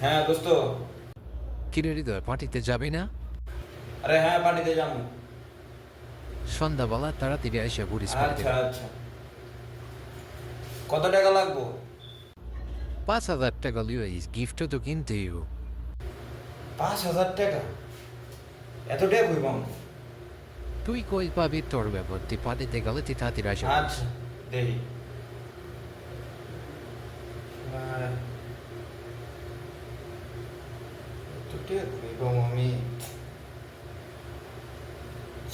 হ্যাঁ দোস্ত। কিরে হৃদয় পার্টিতে যাবি না? আরে হ্যাঁ পার্টিতে যাব। সন্ধ্যাবেলা তাড়াতাড়ি আইসা ঘুরিস আচ্ছা আচ্ছা। কত টাকা লাগবো? পাঁচ হাজার টাকা লিও এই গিফটও তো কিনতেই পাঁচ হাজার টাকা? এত টাকা কইব তুই কই পাবি? তোর ব্যাপার তুই পার্টিতে গেলে তুই তাড়াতাড়ি আসে। আচ্ছা দেখি কইব আমি।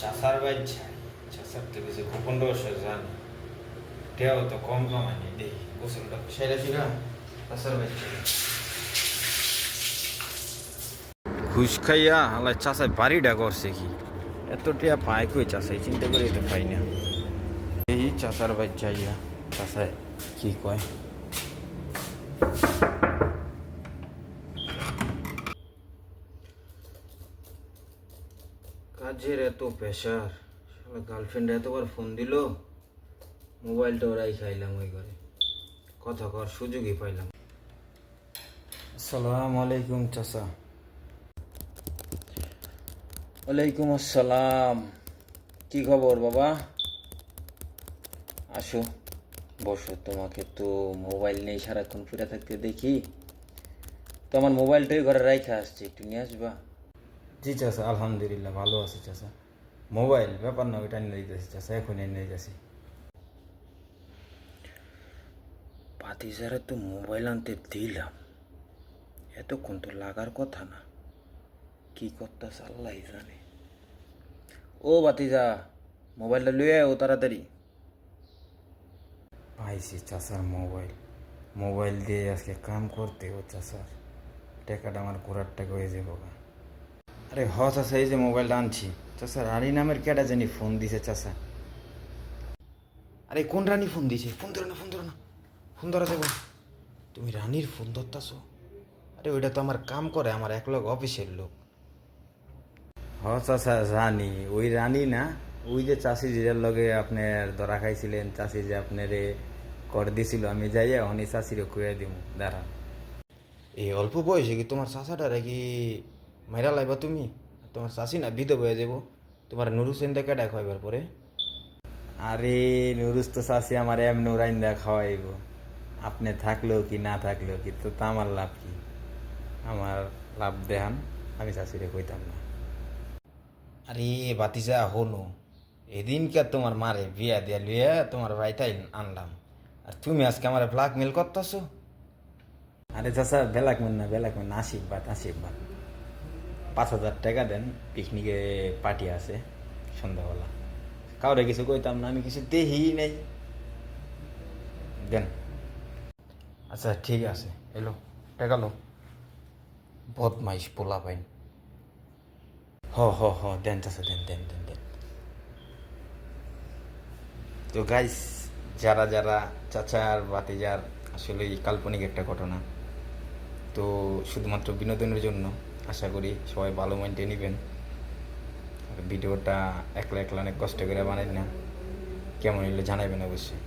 চাষার বাচ্চা চাষার তো বেশি গোপন রহস্য জানি। টেও তো কম কামানি দেখি গোসলটা সেরা ছিল চাষার বাচ্চা ঘুষ খাইয়া আল্লাহ চাষায় বাড়িটা করছে কি? এত টিয়া পায় কই চাষাই চিন্তা করে তো পাই না। এই চাষার বাচ্চা ইয়া চাষায় কি কয়? কাজের এত প্রেশার গার্লফ্রেন্ড এতবার ফোন দিল মোবাইলটা ওরাই খাইলাম ওই করে কথা কর সুযোগই পাইলাম আসসালামু আলাইকুম চাচা ওয়ালাইকুম আসসালাম। কি খবর বাবা? আসো। বসো তোমাকে তো মোবাইল নেই সারাক্ষণ ফিরে থাকতে দেখি। তো আমার মোবাইলটাই ঘরে রাইখা আসছে একটু নিয়ে আসবা? জি চাচা আলহামদুলিল্লাহ ভালো আছি চাচা। মোবাইল ব্যাপার না ওইটা নিয়ে যাচ্ছি চাচা এখন নিয়ে যাচ্ছি পাতিজারে তো মোবাইল আনতে দিলাম। এতক্ষণ তো লাগার কথা না। কি করতেছে আল্লাহ জানে। ও বাতিজা মোবাইলটা লুয়ে ও তাড়াতাড়ি। পাইছি চাষার মোবাইল। মোবাইল দিয়ে আজকে কাম করতে ও চাষার টাকাটা আমার ঘোরার টাকা হয়ে যাব আরে হ চাষা এই যে মোবাইলটা আনছি। চাষা রানী নামের কেটা জানি ফোন দিছে চাষা আরে কোন রানী ফোন দিছে? ফোন ধরো না, ফোন ধরো না। ফোন ধরা দেবো তুমি রানীর ফোন ধরতাছো? আরে ওইটা তো আমার কাম করে, আমার এক লোক অফিসের লোক। হ চাচা জানি ওই রানী না ওই যে চাষি যেটার লগে আপনার ধরা খাইছিলেন চাষি যে আপনারে কর দিছিল আমি যাইয়া অনি চাষিরে কুয়ে দিব দাঁড়া। এই অল্প বয়সে কি তোমার চাষাটারে কি মাইরা লাইবা তুমি? তোমার চাষি না বিধ হয়ে যাব তোমার নুরুসেন দেখা ডাক হইবার পরে? আরে নুরুস তো চাষি আমার এমনি রাইন্দা খাওয়াইব। আপনি থাকলেও কি না থাকলেও কি তো তা আমার লাভ কি? আমার লাভ দেখান আমি চাষিরে কইতাম না। আরে বাতিজা হলো এদিনকে তোমার মারে বিয়া দিয়া লইয়া তোমার ভাইটাই আনলাম। আর তুমি আজকে আমার ব্ল্যাকমেল করতেছো? আরে চাষা বেলাকমেন না বেলাকমেন না আশীর্বাদ আশীর্বাদ। পাঁচ হাজার টাকা দেন পিকনিকে পার্টি আছে সন্ধ্যাবেলা। কাউরে কিছু কইতাম না আমি কিছু দেহি নেই। দেন। আচ্ছা ঠিক আছে এলো টাকা লো। বদমাইশ পোলা পাইন হ হ হ, দেন চাষা দেন দেন দেন দেন। তো গাইস যারা যারা চাচার বাতিজার আসলে এই কাল্পনিক একটা ঘটনা, তো শুধুমাত্র বিনোদনের জন্য আশা করি সবাই ভালো মাইন্ডে নেবেন। ভিডিওটা একলা একলা অনেক কষ্ট করে বানাই না। কেমন হইলে জানাবেন অবশ্যই।